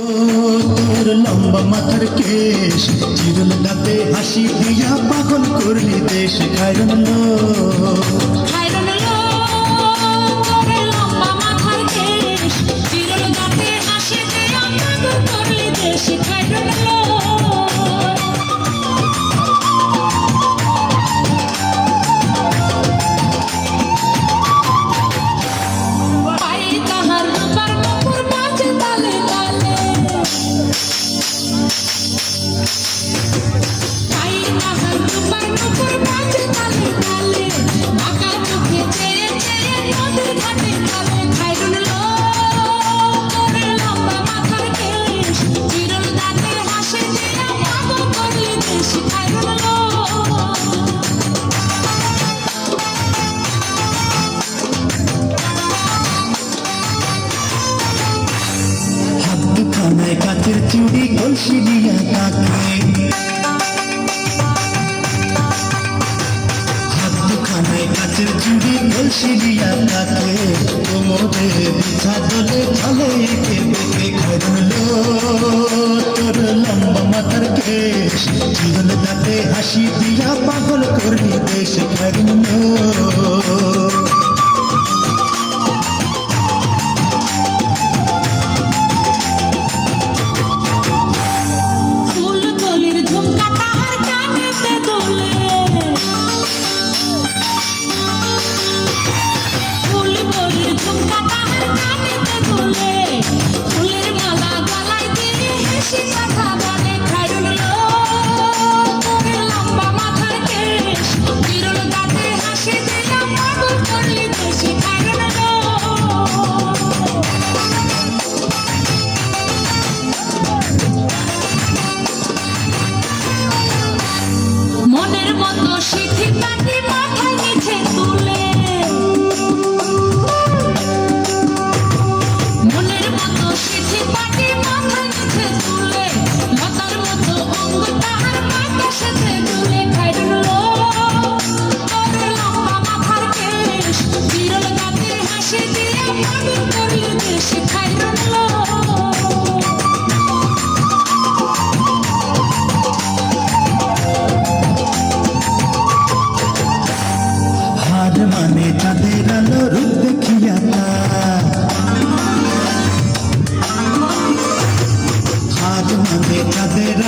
তোর লম্বা মাথার কেশ চিরল হাসি দিয়া পাগল করলি দেশ কারণ রাতের চুরি ঘষি দিয়া তাকে। দুখানায় কাচের চুরি ঘষি দিয়া তাকে। কোমরে বিছা দলে চলে একে বেঁকে ঘরলো। তোর লম্বা মাথার কেশ, জীবন দাঁতে হাসি দিয়া পাগল করলি দেশ ঘরলো। Keep my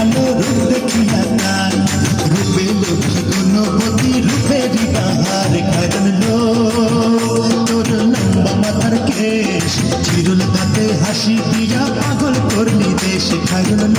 আলো রূপ দেখিয়া তার রূপে লক্ষ্মী গুণপতি রূপের বাহার কারণ তোর লম্বা মাথার কেশ চিরুল হাসি দিয়া পাগল করলি দেশ, কারণ